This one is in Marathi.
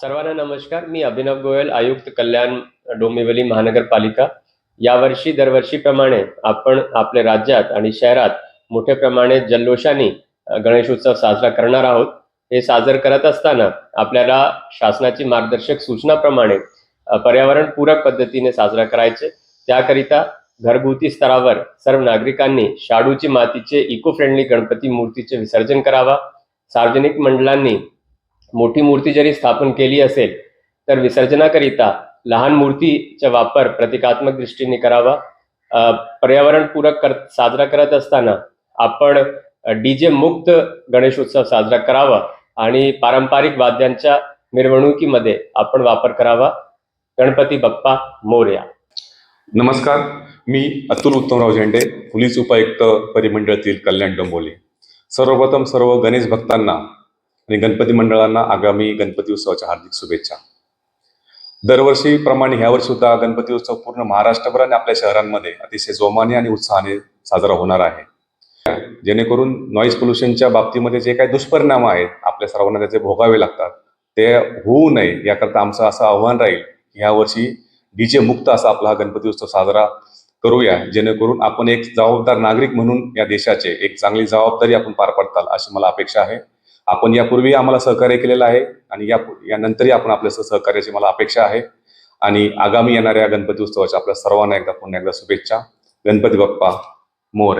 सर्वांना नमस्कार. मी अभिनव गोयल आयुक्त कल्याण डोंबिवली महानगरपालिका. यावर्षी दरवर्षीप्रमाणे आपण आपल्या राज्यात आणि शहरात मोठ्या प्रमाणात जल्लोषाने गणेशोत्सव साजरा करणार आहोत. हे साजर करत असताना आपल्याला शासनाची मार्गदर्शक सूचनाप्रमाणे पर्यावरणपूरक पद्धतीने साजरा करायचे. त्याकरिता घरगुती स्तरावर सर्व नागरिकांनी शाडूची मातीचे इको फ्रेंडली गणपती मूर्तीचे विसर्जन करावा. सार्वजनिक मंडळांनी मोठी मूर्ती जरी स्थापन केली असेल तर विसर्जनाकरिता लहान मूर्तीचा वापर प्रतिकात्मक दृष्टीने करावा. पर्यावरणपूरक कर साजरा करत असताना आपण डीजे मुक्त गणेशोत्सव साजरा करावा आणि पारंपरिक वाद्यांच्या मिरवणुकीमध्ये आपण वापर करावा. गणपती बाप्पा मोर्या. नमस्कार मी अतुल उत्तमराव झेंडे पोलीस उपायुक्त परिमंडळातील कल्याण डोंबोली सर्वप्रथम सर्व गणेश भक्तांना आणि गणपती मंडळांना आगामी गणपती उत्सवाच्या हार्दिक शुभेच्छा. दरवर्षीप्रमाणे ह्यावर सुद्धा गणपती उत्सव पूर्ण महाराष्ट्रभर आणि आपल्या शहरांमध्ये अतिशय जोमाने आणि उत्साहाने साजरा होणार आहे. जेणेकरून नॉईज पोल्युशनच्या बाबतीमध्ये जे काही दुष्परिणाम आहेत आपल्या सर्वांना त्याचे भोगावे लागतात. ते होऊ नये याकरता आमचं असं आव्हान राहील की ह्यावर्षी डीजे मुक्त असा आपला हा गणपती उत्सव साजरा करूया जेणेकरून आपण एक जबाबदार नागरिक म्हणून या देशाचे एक चांगली जबाबदारी आपण पार पडताल अशी मला अपेक्षा आहे. आपण यापूर्वी आम्हाला सहकार्य केलेलं आहे आणि या यानंतरही आपण आपल्या सहकार्याची मला अपेक्षा आहे. आणि आगामी येणाऱ्या गणपती उत्सवाच्या आपल्या सर्वांना एकदा पुन्हा एकदा शुभेच्छा. गणपती बाप्पा मोर